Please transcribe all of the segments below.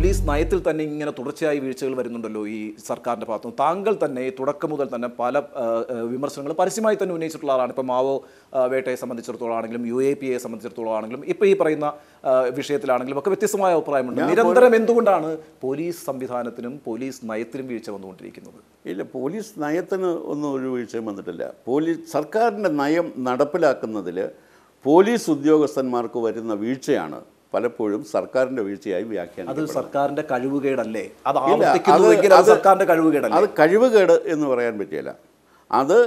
Police നയത്തിൽ തന്നെ ഇങ്ങനെ തുടർച്ചയായി വീഴ്ചകൾ വരുന്നുണ്ടല്ലോ ഈ സർക്കാരിന്റെ ഭാഗത്തുനിന്ന്. താങ്കൾ തന്നെ തുടക്കം മുതൽ തന്നെ പല വിമർശനങ്ങൾ പരസ്യമായി തന്നെ ഉന്നയിച്ചിട്ടുള്ള ആളാണ്. ഇപ്പോൾ മാവോ വേട്ടയെ സംബന്ധിച്ചിടത്തോളം ആണെങ്കിലും യു എ പി എ സംബന്ധിച്ചിടത്തോളം ആണെങ്കിലും ഇപ്പം ഈ പറയുന്ന വിഷയത്തിലാണെങ്കിലും ഒക്കെ വ്യത്യസ്തമായ അഭിപ്രായമുണ്ട്. നിരന്തരം എന്തുകൊണ്ടാണ് പോലീസ് സംവിധാനത്തിനും പോലീസ് നയത്തിനും വീഴ്ച വന്നുകൊണ്ടിരിക്കുന്നത്? ഇല്ല പോലീസ് നയത്തിന് ഒന്നും ഒരു വീഴ്ചയും വന്നിട്ടില്ല. പോലീസ് സർക്കാരിന്റെ നയം നടപ്പിലാക്കുന്നതിൽ പോലീസ് ഉദ്യോഗസ്ഥന്മാർക്ക് വരുന്ന വീഴ്ചയാണ് പലപ്പോഴും സർക്കാരിന്റെ വീഴ്ചയായി വ്യാഖ്യാനം അത് സർക്കാരിന്റെ കഴിവുകേടല്ലേ? അത് സർക്കാരിന്റെ കഴിവുകേടല്ലേ? അത് കഴിവുകേട് എന്ന് പറയാൻ പറ്റില്ല അത്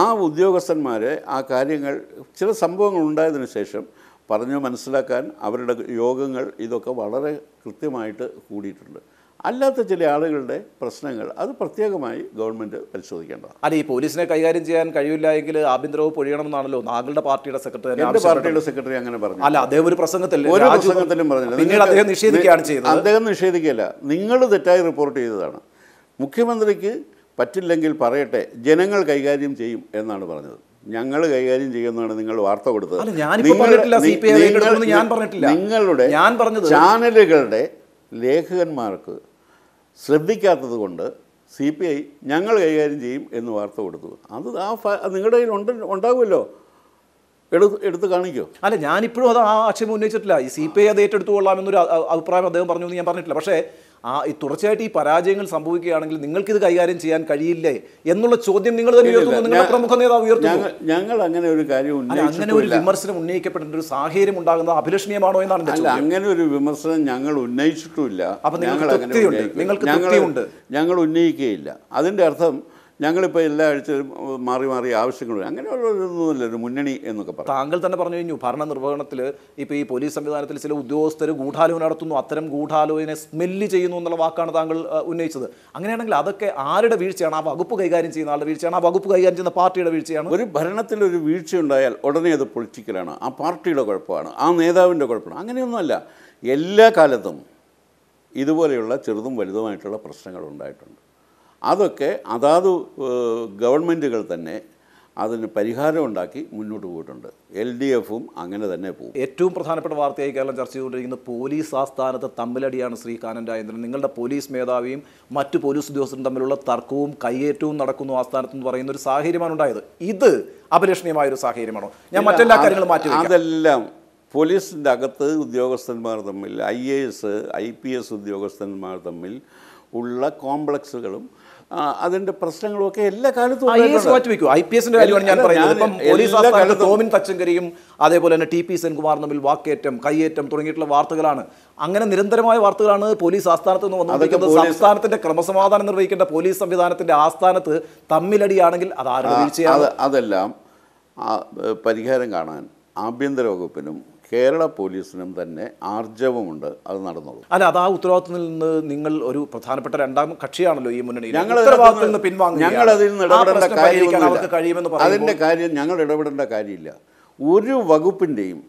ആ ഉദ്യോഗസ്ഥന്മാരെ ആ കാര്യങ്ങൾ ചില സംഭവങ്ങൾ ഉണ്ടായതിനു ശേഷം പറഞ്ഞു മനസ്സിലാക്കാൻ അവരുടെ യോഗങ്ങൾ ഇതൊക്കെ വളരെ കൃത്യമായിട്ട് കൂടിയിട്ടുണ്ട്. അല്ലാത്ത ചില ആളുകളുടെ പ്രശ്നങ്ങൾ അത് പ്രത്യേകമായി ഗവൺമെന്റ് പരിശോധിക്കേണ്ടതാണ്. അല്ല ഈ പോലീസിനെ കൈകാര്യം ചെയ്യാൻ കഴിയില്ല എങ്കിൽ ആഭ്യന്തര വകുപ്പ് ഒഴിയണമെന്നാണല്ലോ താങ്കളുടെ പാർട്ടിയുടെ സെക്രട്ടറി എന്റെ പാർട്ടിയുടെ സെക്രട്ടറി അങ്ങനെ പറഞ്ഞു. അല്ല അദ്ദേഹം ഒരു പ്രസംഗത്തിൽ ഒരു പ്രസംഗത്തിലും പറഞ്ഞില്ല. പിന്നീട് അദ്ദേഹം നിഷേധിക്കുകയാണ് ചെയ്തത്. അദ്ദേഹം നിഷേധിക്കുകയല്ല. നിങ്ങൾ തെറ്റായി റിപ്പോർട്ട് ചെയ്തതാണ്. മുഖ്യമന്ത്രിക്ക് പറ്റില്ലെങ്കിൽ പറയട്ടെ ജനങ്ങൾ കൈകാര്യം ചെയ്യും എന്നാണ് പറഞ്ഞത്. ഞങ്ങൾ കൈകാര്യം ചെയ്യുന്നതാണ് നിങ്ങൾ വാർത്ത കൊടുത്തത്. നിങ്ങളുടെ ചാനലുകളുടെ ലേഖകന്മാർക്ക് ശ്രദ്ധിക്കാത്തത് കൊണ്ട് സി പി ഐ ഞങ്ങൾ കൈകാര്യം ചെയ്യും എന്ന് വാർത്ത കൊടുത്തു അത് ആ നിങ്ങളുടെ കയ്യിൽ ഉണ്ട് ഉണ്ടാകുമല്ലോ. എടുത്ത് എടുത്ത് കാണിക്കോ. അല്ല ഞാനിപ്പോഴും അത് ആ ആക്ഷേപം ഉന്നയിച്ചിട്ടില്ല. ഈ സി പി ഐ അത് ഏറ്റെടുത്തു കൊള്ളാമെന്നൊരു അഭിപ്രായം അദ്ദേഹം പറഞ്ഞു എന്ന് ഞാൻ പറഞ്ഞിട്ടില്ല. പക്ഷേ ആ ഈ തുടർച്ചയായിട്ട് ഈ പരാജയങ്ങൾ സംഭവിക്കുകയാണെങ്കിൽ നിങ്ങൾക്കിത് കൈകാര്യം ചെയ്യാൻ കഴിയില്ലേ എന്നുള്ള ചോദ്യം നിങ്ങൾ തന്നെ ഉയർത്തുന്നു. നിങ്ങളുടെ പ്രമുഖ നേതാവ് ഉയർത്തുന്നു. ഞങ്ങൾ അങ്ങനെ ഒരു കാര്യം അങ്ങനെ ഒരു വിമർശനം ഉന്നയിക്കപ്പെടേണ്ട ഒരു സാഹചര്യം ഉണ്ടാകുന്നത് അഭിലഷണീയമാണോ എന്നാണ് അല്ല അങ്ങനെ ഒരു വിമർശനം ഞങ്ങൾ ഉന്നയിച്ചിട്ടുമില്ല. അപ്പൊ ഞങ്ങൾ. ഞങ്ങൾ ഉന്നയിക്കുകയില്ല. അതിന്റെ അർത്ഥം ഞങ്ങളിപ്പോൾ എല്ലാ ആഴ്ചയും മാറി മാറി ആവശ്യങ്ങളും അങ്ങനെയുള്ള ഒരു മുന്നണി എന്നൊക്കെ പറയും. താങ്കൾ തന്നെ പറഞ്ഞു കഴിഞ്ഞു ഭരണ നിർവഹണത്തിൽ ഇപ്പോൾ ഈ പോലീസ് സംവിധാനത്തിൽ ചില ഉദ്യോഗസ്ഥർ ഗൂഢാലോചന നടത്തുന്നു അത്തരം ഗൂഢാലോചന സ്മെല്ല് ചെയ്യുന്നു എന്നുള്ള വാക്കാണ് താങ്കൾ ഉന്നയിച്ചത്. അങ്ങനെയാണെങ്കിൽ അതൊക്കെ ആരുടെ വീഴ്ചയാണ്? ആ വകുപ്പ് കൈകാര്യം ചെയ്യുന്ന ആളുടെ വീഴ്ചയാണ് ആ വകുപ്പ് കൈകാര്യം ചെയ്യുന്ന പാർട്ടിയുടെ വീഴ്ചയാണ്? ഒരു ഭരണത്തിൽ ഒരു വീഴ്ച ഉണ്ടായാൽ ഉടനെ അത് പൊളിറ്റിക്കലാണ് ആ പാർട്ടിയുടെ കുഴപ്പമാണ് ആ നേതാവിന്റെ കുഴപ്പമാണ്. അങ്ങനെയൊന്നുമല്ല എല്ലാ കാലത്തും ഇതുപോലെയുള്ള ചെറുതും വലുതുമായിട്ടുള്ള പ്രശ്നങ്ങൾ ഉണ്ടായിട്ടുണ്ട്. അതൊക്കെ അതാത് ഗവൺമെന്റുകൾ തന്നെ അതിന് പരിഹാരം ഉണ്ടാക്കി മുന്നോട്ട് പോയിട്ടുണ്ട്. എൽ ഡി എഫും അങ്ങനെ തന്നെ പോകും. ഏറ്റവും പ്രധാനപ്പെട്ട വാർത്തയായി കേരളം ചർച്ച ചെയ്തുകൊണ്ടിരിക്കുന്നത് പോലീസ് ആസ്ഥാനത്ത് തമ്മിലടിയാണ് ശ്രീ കാനൻ രാജേന്ദ്രൻ നിങ്ങളുടെ പോലീസ് മേധാവിയും മറ്റ് പോലീസ് ഉദ്യോഗസ്ഥരും തമ്മിലുള്ള തർക്കവും കയ്യേറ്റവും നടക്കുന്നു ആസ്ഥാനത്ത് എന്ന് പറയുന്ന ഒരു സാഹചര്യമാണ് ഉണ്ടായത്. ഇത് അഭിലഷണീയമായ ഒരു സാഹചര്യമാണോ? ഞാൻ മറ്റെല്ലാ കാര്യങ്ങളും മാറ്റി. അതെല്ലാം പോലീസിന്റെ അകത്ത് ഉദ്യോഗസ്ഥന്മാർ തമ്മിൽ I A S I P S ഉദ്യോഗസ്ഥന്മാർ തമ്മിൽ ഉള്ള കോംപ്ലക്സുകളും ആ, പ്രശ്നങ്ങളൊക്കെ എല്ലാ കാലത്തും ഐ പി എസിന്റെ കാര്യമാണ് ഞാൻ പറയുന്നത് ഞാൻ ഇപ്പം പോലീസ് ആസ്ഥാനത്ത് കാലത്തും- ടോമിൻ തച്ചങ്കരിയും അതേപോലെ തന്നെ ടി പി സെൻകുമാർ തമ്മിൽ വാക്കേറ്റം കയ്യേറ്റം തുടങ്ങിയിട്ടുള്ള വാർത്തകളാണ്. അങ്ങനെ നിരന്തരമായ വാർത്തകളാണ് പോലീസ് ആസ്ഥാനത്ത് നിന്ന് വന്നുകൊണ്ടിരിക്കുന്നത്. സംസ്ഥാനത്തിന്റെ ക്രമസമാധാനം നിർവഹിക്കേണ്ട പോലീസ് സംവിധാനത്തിന്റെ ആസ്ഥാനത്ത് തമ്മിലടിയാണെങ്കിൽ അത് ആരുടെ വീഴ്ചയാണ്? അതെല്ലാം പരിഹാരം കാണാൻ ആഭ്യന്തര വകുപ്പിനും കേരള പോലീസിനും തന്നെ ആർജവമുണ്ട് അത് നടന്നോളൂ അല്ല അത് ആ ഉത്തരവാദിത്തത്തിൽ നിന്ന് നിങ്ങൾ ഒരു പ്രധാനപ്പെട്ട രണ്ടാം കക്ഷിയാണല്ലോ ഈ മുന്നണി. ഞങ്ങൾ. ഞങ്ങൾ അതിൽ നിന്ന് ഇടപെടേണ്ട കാര്യമില്ല അതിന്റെ കാര്യം ഞങ്ങൾ ഇടപെടേണ്ട കാര്യമില്ല. ഒരു വകുപ്പിന്റെയും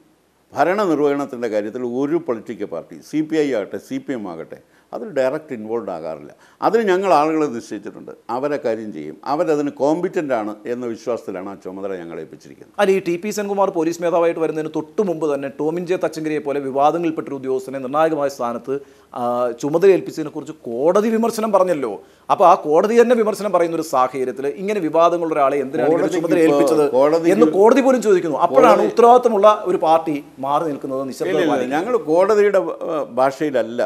ഭരണനിർവഹണത്തിന്റെ കാര്യത്തിൽ ഒരു political party C P I ആകട്ടെ സി പി എം ആകട്ടെ അതിൽ ഡയറക്റ്റ് ഇൻവോൾവ് ആകാറില്ല. അതിന് ഞങ്ങൾ ആളുകളെ നിശ്ചയിച്ചിട്ടുണ്ട്. അവരെ കാര്യം ചെയ്യും. അവരതിന് കോമ്പിറ്റന്റ് ആണ് എന്ന വിശ്വാസത്തിലാണ് ആ ചുമതല ഞങ്ങളെ ഏൽപ്പിച്ചിരിക്കുന്നത്. അല്ല ഈ ടി പി സെൻകുമാർ പോലീസ് മേധാവായിട്ട് വരുന്നതിന് തൊട്ട് മുമ്പ് തന്നെ ടോമിൻ ജെ തച്ചങ്കരിയെ പോലെ വിവാദങ്ങളിൽപ്പെട്ട ഒരു ഉദ്യോഗസ്ഥനെ നിർണായകമായ സ്ഥാനത്ത് ചുമതല ഏൽപ്പിച്ചതിനെ കുറിച്ച് കോടതി വിമർശനം പറഞ്ഞല്ലോ. അപ്പോൾ ആ കോടതി തന്നെ വിമർശനം പറയുന്ന ഒരു സാഹചര്യത്തിൽ ഇങ്ങനെ വിവാദങ്ങളുള്ള ഒരാളെ എന്തിനാണ് ചുമതല ഏൽപ്പിച്ചത് എന്ന് കോടതി പോലും ചോദിക്കുന്നു. അപ്പോഴാണ് ഉത്തരവാദിത്തമുള്ള ഒരു പാർട്ടി മാറി നിൽക്കുന്നത് നിശ്ചയമായി ഞങ്ങൾ കോടതിയുടെ ഭാഷയിലല്ല.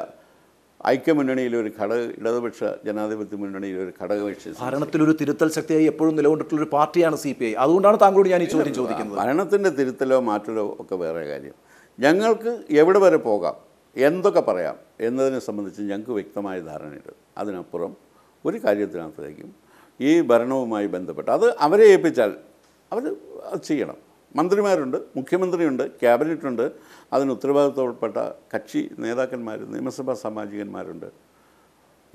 ഐക്യമുന്നണിയിലെ ഒരു ഘടക ഇടതുപക്ഷ ജനാധിപത്യ മുന്നണിയിലെ ഒരു ഘടകകക്ഷി ഭരണത്തിലൊരു തിരുത്തൽ ശക്തിയായി എപ്പോഴും നിലകൊണ്ടിട്ടുള്ള ഒരു പാർട്ടിയാണ് സി പി ഐ. അതുകൊണ്ടാണ് താങ്കളോട് ഞാൻ ഈ ചോദ്യം ചോദിക്കുന്നത്. ഭരണത്തിന്റെ തിരുത്തലോ മാറ്റലോ ഒക്കെ വേറെ കാര്യം. ഞങ്ങൾക്ക് എവിടെ വരെ പോകാം എന്തൊക്കെ പറയാം എന്നതിനെ സംബന്ധിച്ച് ഞങ്ങൾക്ക് വ്യക്തമായ ധാരണയുണ്ട്. അതിനപ്പുറം ഒരു കാര്യത്തിനകത്തേക്കും ഈ ഭരണവുമായി ബന്ധപ്പെട്ട് അത് അവരെ ഏൽപ്പിച്ചാൽ അവർ അത് ചെയ്യണം. മന്ത്രിമാരുണ്ട് മുഖ്യമന്ത്രിയുണ്ട് ക്യാബിനറ്റുണ്ട്. അതിന് ഉത്തരവാദിത്തപ്പെട്ട കക്ഷി നേതാക്കന്മാർ നിയമസഭാ സാമാജികന്മാരുണ്ട്.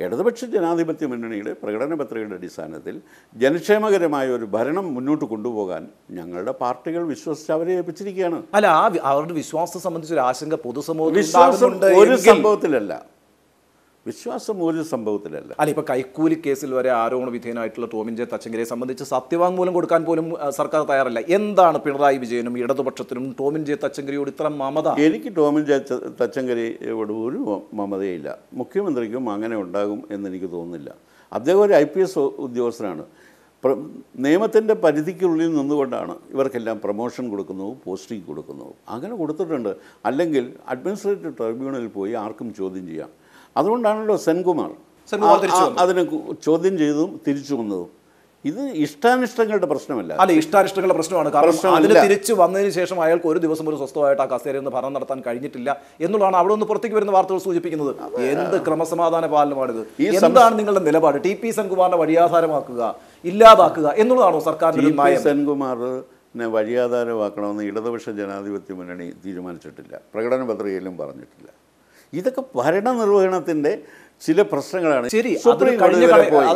ഇടതുപക്ഷ ജനാധിപത്യ മുന്നണിയുടെ പ്രകടന പത്രികയുടെ അടിസ്ഥാനത്തിൽ ജനക്ഷേമകരമായ ഒരു ഭരണം മുന്നോട്ട് കൊണ്ടുപോകാൻ ഞങ്ങളുടെ പാർട്ടികൾ വിശ്വസിച്ച് അവരെ ഏൽപ്പിച്ചിരിക്കുകയാണ്. അല്ല ആ അവരുടെ വിശ്വാസം സംബന്ധിച്ച ഒരു ആശങ്ക പൊതുസമൂഹത്തിൽ വിശ്വാസം ഒരു സംഭവത്തിലല്ല. വിശ്വാസം ഒരു സംഭവത്തിലല്ല. അല്ല ഇപ്പൊ കൈക്കൂലി കേസിൽ വരെ ആരോപണ വിധേയനായിട്ടുള്ള ടോമിൻ ജെ തച്ചങ്കരിയെ സംബന്ധിച്ച് സത്യവാങ്മൂലം കൊടുക്കാൻ പോലും സർക്കാർ തയ്യാറല്ല. എന്താണ് പിണറായി വിജയനും ഇടതുപക്ഷത്തിനും ടോമിൻ ജെ തച്ചങ്കരിയോട് ഇത്ര മമത? എനിക്ക് ടോമിൻ ജെ തച്ചങ്കരിയോട് ഒരു മമതയില്ല. മുഖ്യമന്ത്രിക്കും അങ്ങനെ ഉണ്ടാകും എന്നെനിക്ക് തോന്നുന്നില്ല. അദ്ദേഹം ഒരു ഐ പി എസ് ഉദ്യോഗസ്ഥനാണ്. നിയമത്തിന്റെ പരിധിക്കുള്ളിൽ നിന്നുകൊണ്ടാണ് ഇവർക്കെല്ലാം പ്രൊമോഷൻ കൊടുക്കുന്നു പോസ്റ്റിംഗ് കൊടുക്കുന്നു. അങ്ങനെ കൊടുത്തിട്ടുണ്ട്. അല്ലെങ്കിൽ അഡ്മിനിസ്ട്രേറ്റീവ് ട്രൈബ്യൂണലിൽ പോയി ആർക്കും ചോദ്യം ചെയ്യാം. അതുകൊണ്ടാണല്ലോ സെൻകുമാർ അതിനെ ചോദ്യം ചെയ്തും തിരിച്ചു വന്നതും. ഇത് ഇഷ്ടാനിഷ്ടങ്ങളുടെ പ്രശ്നമല്ല. അല്ല ഇഷ്ടാനിഷ്ടങ്ങളുടെ പ്രശ്നമാണ്. കാരണം അതിന് തിരിച്ചു വന്നതിന് ശേഷം അയാൾക്ക് ഒരു ദിവസം ഒരു സ്വസ്ഥമായിട്ട് ആ കസേരയിൽ നിന്ന് ഭരണം നടത്താൻ കഴിഞ്ഞിട്ടില്ല എന്നുള്ളതാണ് അവിടെ നിന്ന് പുറത്തേക്ക് വരുന്ന വാർത്തകൾ സൂചിപ്പിക്കുന്നത്. എന്ത് ക്രമസമാധാന പാലനമാണിത് എന്താണ് നിങ്ങളുടെ നിലപാട്? ടി പി സെൻകുമാറിനെ വഴിയാധാരമാക്കുക ഇല്ലാതാക്കുക എന്നുള്ളതാണോ സർക്കാരിന്റെ സെൻകുമാറിനെ വഴിയാധാരമാക്കണമെന്ന് ഇടതുപക്ഷ ജനാധിപത്യ മുന്നണി തീരുമാനിച്ചിട്ടില്ല. പ്രകടന പത്രികയിലും പറഞ്ഞിട്ടില്ല. ഇതൊക്കെ ഭരണനിർവഹണത്തിന്റെ ചില പ്രശ്നങ്ങളാണ്. ശരി സുപ്രീം പോയി.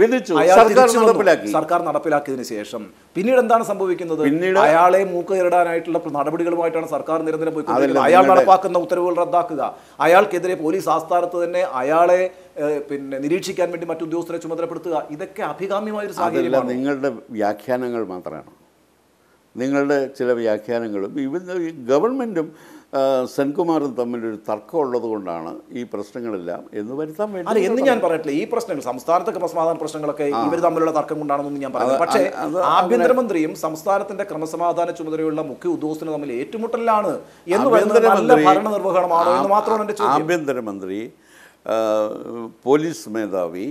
വിധിച്ചു സർക്കാർ നടപ്പിലാക്കി. സർക്കാർ നടപ്പിലാക്കിയതിനു ശേഷം പിന്നീട് എന്താണ് സംഭവിക്കുന്നത്? പിന്നീട് അയാളെ മൂക്ക് നേരിടാനായിട്ടുള്ള നടപടികളുമായിട്ടാണ് സർക്കാർ നിരന്തരം പോയിക്കൊണ്ടിരിക്കുന്നത്. അയാൾ നടപ്പാക്കുന്ന ഉത്തരവുകൾ റദ്ദാക്കുക. അയാൾക്കെതിരെ പോലീസ് ആസ്ഥാനത്ത് തന്നെ അയാളെ പിന്നെ നിരീക്ഷിക്കാൻ വേണ്ടി മറ്റു ഉദ്യോഗസ്ഥരെ ചുമതലപ്പെടുത്തുക. ഇതൊക്കെ അഭികാമ്യമായ ഒരു സാഹചര്യമാണ്. നിങ്ങളുടെ വ്യാഖ്യാനങ്ങൾ മാത്രമാണ്. നിങ്ങളുടെ ചില വ്യാഖ്യാനങ്ങളും ഇവ ഗവൺമെന്റും ഗവൺമെന്റും സെൻകുമാറും തമ്മിലൊരു തർക്കമുള്ളത് കൊണ്ടാണ് ഈ പ്രശ്നങ്ങളെല്ലാം എന്ന് വരുത്താൻ വേണ്ടി അല്ല എന്ന് ഞാൻ പറയട്ടില്ല ഈ പ്രശ്നങ്ങൾ സംസ്ഥാനത്തൊക്കെ സമാധാന പ്രശ്നങ്ങളൊക്കെ ഇവർ തമ്മിലുള്ള തർക്കം കൊണ്ടാണെന്നൊന്നും ഞാൻ പറയുന്നത് പക്ഷേ ആഭ്യന്തരമന്ത്രിയും സംസ്ഥാനത്തിന്റെ ക്രമസമാധാന ചുമതലയുള്ള മുഖ്യ ഉദ്യോഗസ്ഥനും തമ്മിൽ ഏറ്റുമുട്ടലാണ് എന്ന് പറയുന്നത് ഭരണ നിർവഹണമാണോ എന്ന് മാത്രമാണ് ആഭ്യന്തരമന്ത്രി പോലീസ് മേധാവി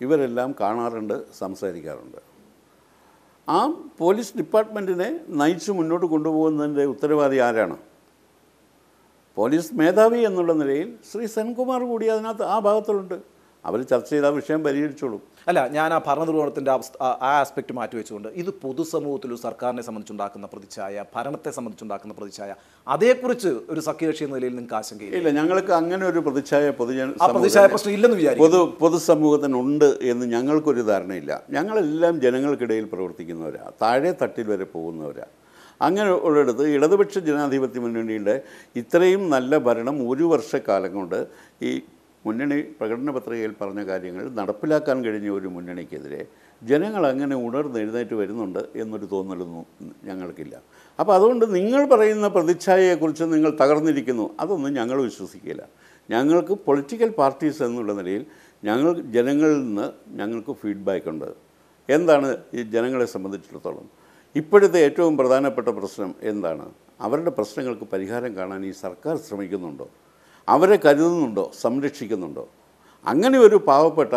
ഇവരെല്ലാം കാണാറുണ്ട് സംസാരിക്കാറുണ്ട്. ആ പോലീസ് ഡിപ്പാർട്ട്മെന്റിനെ നയിച്ച് മുന്നോട്ട് കൊണ്ടുപോകുന്നതിന്റെ ഉത്തരവാദി ആരാണ്? പോലീസ് മേധാവി എന്നുള്ള നിലയിൽ ശ്രീ സെൻകുമാർ കൂടി അതിനകത്ത് ആ ഭാഗത്തിലുണ്ട് അവർ ചർച്ച ചെയ്ത ആ വിഷയം പരിഹരിച്ചോളും. അല്ല ഞാൻ ആ ഭരണനിർവഹണത്തിന്റെ അവസ്ഥ ആ- ആസ്പെക്റ്റ് ആസ്പെക്ട് മാറ്റിവെച്ചുകൊണ്ട് ഇത് പൊതുസമൂഹത്തിൽ ഒരു സർക്കാരിനെ സംബന്ധിച്ചുണ്ടാക്കുന്ന പ്രതിച്ഛായ ഭരണത്തെ സംബന്ധിച്ചുണ്ടാക്കുന്ന പ്രതിച്ഛായ അതേക്കുറിച്ച് ഒരു സഖ്യകക്ഷി എന്ന നിലയിൽ നിങ്ങൾക്ക് ആശങ്കയില്ല? ഇല്ല ഞങ്ങൾക്ക് അങ്ങനെ ഒരു പ്രതിച്ഛായ പൊതുജന പ്രതിച്ഛായ പ്രശ്നം ഇല്ലെന്ന് വിചാരിക്കും പൊതു പൊതുസമൂഹത്തിനുണ്ട് എന്ന് ഞങ്ങൾക്കൊരു ധാരണയില്ല. ഞങ്ങളെല്ലാം ജനങ്ങൾക്കിടയിൽ പ്രവർത്തിക്കുന്നവരാണ് താഴെ തട്ടിൽ വരെ പോകുന്നവരാണ് അങ്ങനെ ഉള്ളിടത്ത് ഇടതുപക്ഷ ജനാധിപത്യ മുന്നണിയുടെ ഇത്രയും നല്ല ഭരണം ഒരു വർഷക്കാലം കൊണ്ട് ഈ മുന്നണി പ്രകടന പത്രികയിൽ പറഞ്ഞ കാര്യങ്ങൾ നടപ്പിലാക്കാൻ കഴിഞ്ഞ ഒരു മുന്നണിക്കെതിരെ ജനങ്ങൾ അങ്ങനെ ഉണർന്നെഴുന്നേറ്റ് വരുന്നുണ്ട് എന്നൊരു തോന്നലൊന്നും ഞങ്ങൾക്കില്ല. അപ്പോൾ അതുകൊണ്ട് നിങ്ങൾ പറയുന്ന പ്രതിച്ഛായയെക്കുറിച്ച് നിങ്ങൾ തകർന്നിരിക്കുന്നു അതൊന്നും ഞങ്ങൾ വിശ്വസിക്കില്ല. ഞങ്ങൾക്ക് പൊളിറ്റിക്കൽ പാർട്ടീസ് എന്നുള്ള നിലയിൽ ഞങ്ങൾ ജനങ്ങളിൽ നിന്ന് ഞങ്ങൾക്ക് ഫീഡ്ബാക്ക് ഉണ്ട്. എന്താണ് ഈ ജനങ്ങളെ സംബന്ധിച്ചിടത്തോളം? ഇപ്പോഴത്തെ ഏറ്റവും പ്രധാനപ്പെട്ട പ്രശ്നം എന്താണ്? അവരുടെ പ്രശ്നങ്ങൾക്ക് പരിഹാരം കാണാൻ ഈ സർക്കാർ ശ്രമിക്കുന്നുണ്ടോ? അവരെ കരുതുന്നുണ്ടോ? സംരക്ഷിക്കുന്നുണ്ടോ? അങ്ങനെ ഒരു പാവപ്പെട്ട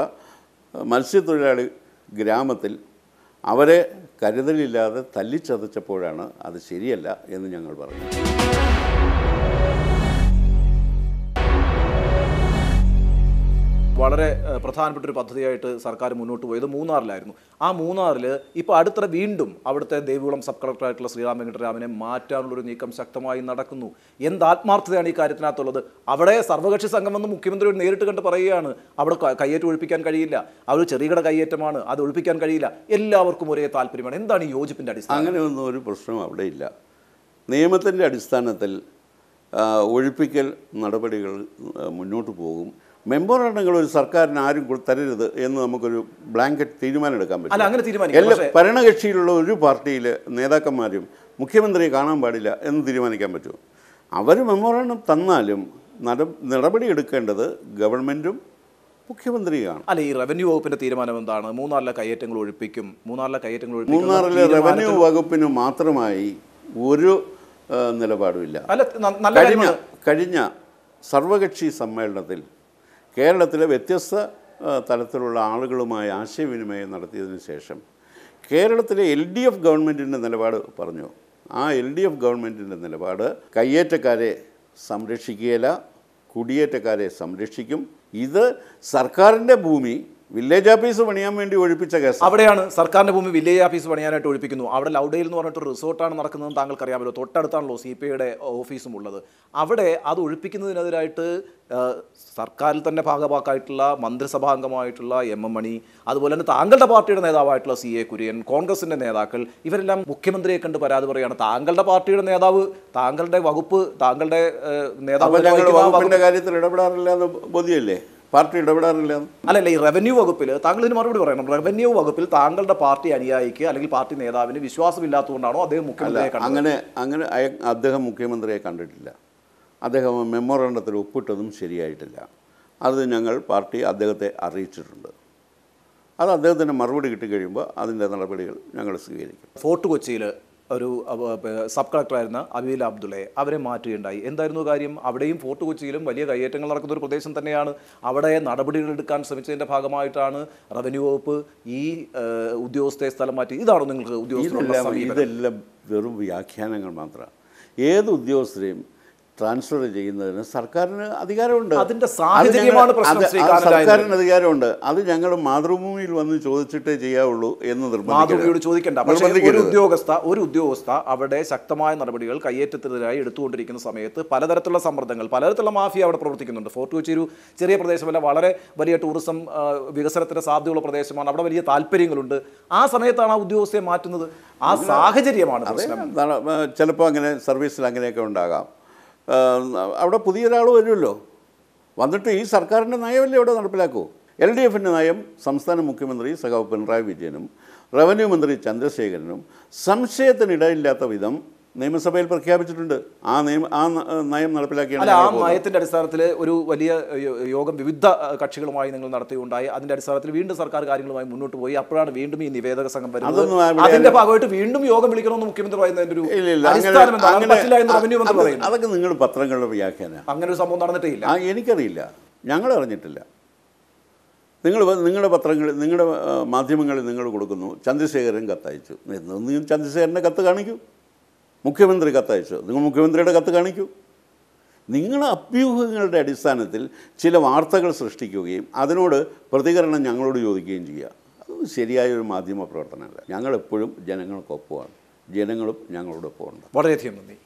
മത്സ്യത്തൊഴിലാളി ഗ്രാമത്തിൽ അവരെ കരുതലില്ലാതെ തല്ലിച്ചതച്ചപ്പോഴാണ് അത് ശരിയല്ല എന്ന് ഞങ്ങൾ പറഞ്ഞു വളരെ പ്രധാനപ്പെട്ട ഒരു പദ്ധതിയായിട്ട് സർക്കാർ മുന്നോട്ട് പോയത് മൂന്നാറിലായിരുന്നു. ആ മൂന്നാറിൽ ഇപ്പോൾ അടുത്ത വീണ്ടും അവിടുത്തെ ദേവികുളം സബ് കളക്ടറായിട്ടുള്ള ശ്രീറാം വെങ്കട്ടരാമനെ മാറ്റാനുള്ള ഒരു നീക്കം ശക്തമായി നടക്കുന്നു. എന്ത് ആത്മാർത്ഥതയാണ് ഈ കാര്യത്തിനകത്തുള്ളത്? അവിടെ സർവകക്ഷി സംഘം വന്ന് മുഖ്യമന്ത്രിയോട് നേരിട്ട് കണ്ട് പറയുകയാണ് അവിടെ കയ്യേറ്റം ഒഴിപ്പിക്കാൻ കഴിയില്ല. അവർ ചെറുകിട കയ്യേറ്റമാണ്. അത് ഒഴിപ്പിക്കാൻ കഴിയില്ല. എല്ലാവർക്കും ഒരേ താല്പര്യമാണ്. എന്താണ് ഈ യോജിപ്പിന്റെ അടിസ്ഥാനം? അങ്ങനെ ഒന്നും ഒരു പ്രശ്നം അവിടെ ഇല്ല. നിയമത്തിന്റെ അടിസ്ഥാനത്തിൽ ഒഴിപ്പിക്കൽ നടപടികൾ മുന്നോട്ട് പോകും. മെമ്മോറാണ്ടങ്ങൾ ഒരു സർക്കാരിന് ആരും തരരുത് എന്ന് നമുക്കൊരു ബ്ലാങ്കറ്റ് തീരുമാനം എടുക്കാൻ പറ്റും അങ്ങനെ തീരുമാനം എല്ലാ ഭരണകക്ഷിയിലുള്ള ഒരു പാർട്ടിയിലെ നേതാക്കന്മാരും മുഖ്യമന്ത്രിയെ കാണാൻ പാടില്ല എന്ന് തീരുമാനിക്കാൻ പറ്റും അവർ മെമ്മോറാണ്ടം തന്നാലും നട നടപടി എടുക്കേണ്ടത് ഗവൺമെന്റും മുഖ്യമന്ത്രിയാണ് അല്ല ഈ റവന്യൂ വകുപ്പിന്റെ തീരുമാനം എന്താണ്? മൂന്നാറിലെ കയ്യേറ്റങ്ങൾ ഒഴിപ്പിക്കും. മൂന്നാറിലെ കയ്യേറ്റങ്ങൾ ഒഴിപ്പിക്കും മൂന്നാറിലെ റവന്യൂ വകുപ്പിന് മാത്രമായി ഒരു നിലപാടുമില്ല അല്ല കഴിഞ്ഞ സർവകക്ഷി സമ്മേളനത്തിൽ കേരളത്തിലെ വ്യത്യസ്ത തലത്തിലുള്ള ആളുകളുമായി ആശയവിനിമയം നടത്തിയതിനു ശേഷം കേരളത്തിലെ എൽ ഡി എഫ് ഗവൺമെന്റിന്റെ നിലപാട് പറഞ്ഞു. ആ എൽ ഡി എഫ് ഗവൺമെന്റിന്റെ നിലപാട് കയ്യേറ്റക്കാരെ സംരക്ഷിക്കുകയില്ല കുടിയേറ്റക്കാരെ സംരക്ഷിക്കും. ഇത് സർക്കാരിന്റെ ഭൂമി വില്ലേജ് ഓഫീസ് പണിയാൻ വേണ്ടി ഒഴിപ്പിച്ച കേസ്. അവിടെയാണ് സർക്കാരിന്റെ ഭൂമി വില്ലേജ് ഓഫീസ് പണിയാനായിട്ട് ഒഴിപ്പിക്കുന്നു. അവിടെ ലൗഡയിൽ എന്ന് പറഞ്ഞിട്ട് റിസോർട്ടാണ് നടക്കുന്നതെന്ന് താങ്കൾക്ക് അറിയാമല്ലോ തൊട്ടടുത്താണല്ലോ സി പി ഐയുടെ ഓഫീസും ഉള്ളത്. അവിടെ അത് ഒഴിപ്പിക്കുന്നതിനെതിരായിട്ട് സർക്കാരിൽ തന്നെ ഭാഗമാക്കായിട്ടുള്ള മന്ത്രിസഭാംഗമായിട്ടുള്ള എം എം മണി അതുപോലെ തന്നെ താങ്കളുടെ പാർട്ടിയുടെ നേതാവായിട്ടുള്ള സി എ കുര്യൻ കോൺഗ്രസിന്റെ നേതാക്കൾ ഇവരെല്ലാം മുഖ്യമന്ത്രിയെ കണ്ട് പരാതി പറയുകയാണ്. താങ്കളുടെ പാർട്ടിയുടെ നേതാവ് താങ്കളുടെ വകുപ്പ് താങ്കളുടെ നേതാവ് കാര്യത്തിൽ ഇടപെടാറില്ല എന്ന് പാർട്ടി ഇടപെടാറില്ല. അല്ലല്ല ഈ റവന്യൂ വകുപ്പിൽ താങ്കൾ ഇതിന് മറുപടി പറയണം. റവന്യൂ വകുപ്പിൽ താങ്കളുടെ പാർട്ടി അനുയായിക്ക് അല്ലെങ്കിൽ പാർട്ടി നേതാവിന് വിശ്വാസമില്ലാത്തതുകൊണ്ടാണോ അദ്ദേഹം മുഖ്യമന്ത്രിയെ കണ്ടത്? അങ്ങനെ അങ്ങനെ അദ്ദേഹം മുഖ്യമന്ത്രിയെ കണ്ടിട്ടില്ല. അദ്ദേഹം മെമ്മോറണ്ടത്തിൽ ഒപ്പിട്ടതും ശരിയായിട്ടില്ല. അത് ഞങ്ങൾ പാർട്ടി അദ്ദേഹത്തെ അറിയിച്ചിട്ടുണ്ട്. അത് അദ്ദേഹത്തിന് മറുപടി കിട്ടിക്കഴിയുമ്പോൾ അതിന്റെ നടപടികൾ ഞങ്ങൾ സ്വീകരിക്കും. ഫോർട്ട് കൊച്ചിയിൽ ഒരു സബ് കളക്ടറായിരുന്ന അബീൽ അബ്ദുള്ളയെ അവരെ മാറ്റുകയുണ്ടായി. എന്തായിരുന്നു കാര്യം? അവിടെയും ഫോർട്ട് കൊച്ചിയിലും വലിയ കയ്യേറ്റങ്ങൾ നടക്കുന്ന ഒരു പ്രദേശം തന്നെയാണ്. അവിടെ നടപടികൾ എടുക്കാൻ ശ്രമിച്ചതിന്റെ ഭാഗമായിട്ടാണ് റവന്യൂ വകുപ്പ് ഈ ഉദ്യോഗസ്ഥയെ സ്ഥലം മാറ്റി. ഇതാണോ നിങ്ങൾക്ക് ഉദ്യോഗസ്ഥ ഇതെല്ലാം വെറും വ്യാഖ്യാനങ്ങൾ മാത്രമാണ്. ഏത് ഉദ്യോഗസ്ഥരെയും ട്രാൻസ്ഫർ ചെയ്യുന്നതിന് സർക്കാരിന് അധികാരമുണ്ട്. അതിന്റെ സാഹചര്യമാണ് പ്രശ്നം. സർക്കാരിന് അധികാരമുണ്ട്. അത് ഞങ്ങൾ മാതൃഭൂമിയിൽ വന്ന് ചോദിച്ചിട്ടേ ചെയ്യാവുള്ളൂ എന്ന് മാതൃഭൂമിയോട് ചോദിക്കേണ്ട. പക്ഷേ ഒരു ഉദ്യോഗസ്ഥ ഒരു ഉദ്യോഗസ്ഥ അവിടെ ശക്തമായ നടപടികൾ കയ്യേറ്റത്തിനെതിരായി എടുത്തുകൊണ്ടിരിക്കുന്ന സമയത്ത് പലതരത്തിലുള്ള സമ്മർദ്ദങ്ങൾ പലതരത്തിലുള്ള മാഫിയ അവിടെ പ്രവർത്തിക്കുന്നുണ്ട്. ഫോർട്ട് കൊച്ചി ഒരു ചെറിയ പ്രദേശമല്ല വളരെ വലിയ ടൂറിസം വികസനത്തിന്റെ വികസനത്തിന് സാധ്യതയുള്ള പ്രദേശമാണ്. അവിടെ വലിയ താല്പര്യങ്ങളുണ്ട്. ആ സമയത്താണ് ആ ഉദ്യോഗസ്ഥയെ മാറ്റുന്നത്. ആ സാഹചര്യമാണ് പ്രശ്നം. ചിലപ്പോൾ അങ്ങനെ സർവീസിൽ അങ്ങനെയൊക്കെ ഉണ്ടാകാം. അവിടെ പുതിയൊരാൾ വരുമല്ലോ. വന്നിട്ട് ഈ സർക്കാരിന്റെ നയമല്ലേ അവിടെ നടപ്പിലാക്കൂ? എൽ ഡി എഫിന്റെ നയം സംസ്ഥാന മുഖ്യമന്ത്രി സഖാവ് പിണറായി വിജയനും റവന്യൂ മന്ത്രി ചന്ദ്രശേഖരനും സംശയത്തിനിടയില്ലാത്ത വിധം നിയമസഭയിൽ പ്രഖ്യാപിച്ചിട്ടുണ്ട്. ആ നിയമ ആ നയം നടപ്പിലാക്കിയാണ് ആ നയത്തിന്റെ അടിസ്ഥാനത്തിൽ ഒരു വലിയ യോഗം വിവിധ കക്ഷികളുമായി നിങ്ങൾ നടത്തിയുണ്ടായി. അതിന്റെ അടിസ്ഥാനത്തിൽ വീണ്ടും സർക്കാർ കാര്യങ്ങളുമായി മുന്നോട്ട് പോയി. അപ്പോഴാണ് വീണ്ടും ഈ നിവേദക സംഘം വരുന്നത്. അതിന്റെ ഭാഗമായിട്ട് വീണ്ടും യോഗം വിളിക്കണമെന്ന് മുഖ്യമന്ത്രി പറയുന്നതിന്റെ ഒരു അതൊക്കെ നിങ്ങൾ പത്രങ്ങളുടെ വ്യാഖ്യാന. അങ്ങനെ ഒരു സംഭവം നടന്നിട്ടേ ഇല്ല എനിക്കറിയില്ല. ഞങ്ങൾ അറിഞ്ഞിട്ടില്ല. നിങ്ങൾ നിങ്ങളുടെ പത്രങ്ങൾ നിങ്ങളുടെ മാധ്യമങ്ങളിൽ നിങ്ങൾ കൊടുക്കുന്നു. ചന്ദ്രശേഖരൻ കത്തയച്ചു. ചന്ദ്രശേഖരന്റെ കത്ത് കാണിക്കൂ. മുഖ്യമന്ത്രി കത്തയച്ചു. നിങ്ങൾ മുഖ്യമന്ത്രിയുടെ കത്ത് കാണിക്കൂ. നിങ്ങൾ അഭ്യൂഹങ്ങളുടെ അടിസ്ഥാനത്തിൽ ചില വാർത്തകൾ സൃഷ്ടിക്കുകയും അതിനോട് പ്രതികരണം ഞങ്ങളോട് ചോദിക്കുകയും ചെയ്യുക. അത് ശരിയായ ഒരു മാധ്യമ പ്രവർത്തനമല്ല. ഞങ്ങളെപ്പോഴും ജനങ്ങൾക്കൊപ്പമാണ്. ജനങ്ങളും ഞങ്ങളോടൊപ്പമുണ്ട്. വളരെയധികം നന്ദി.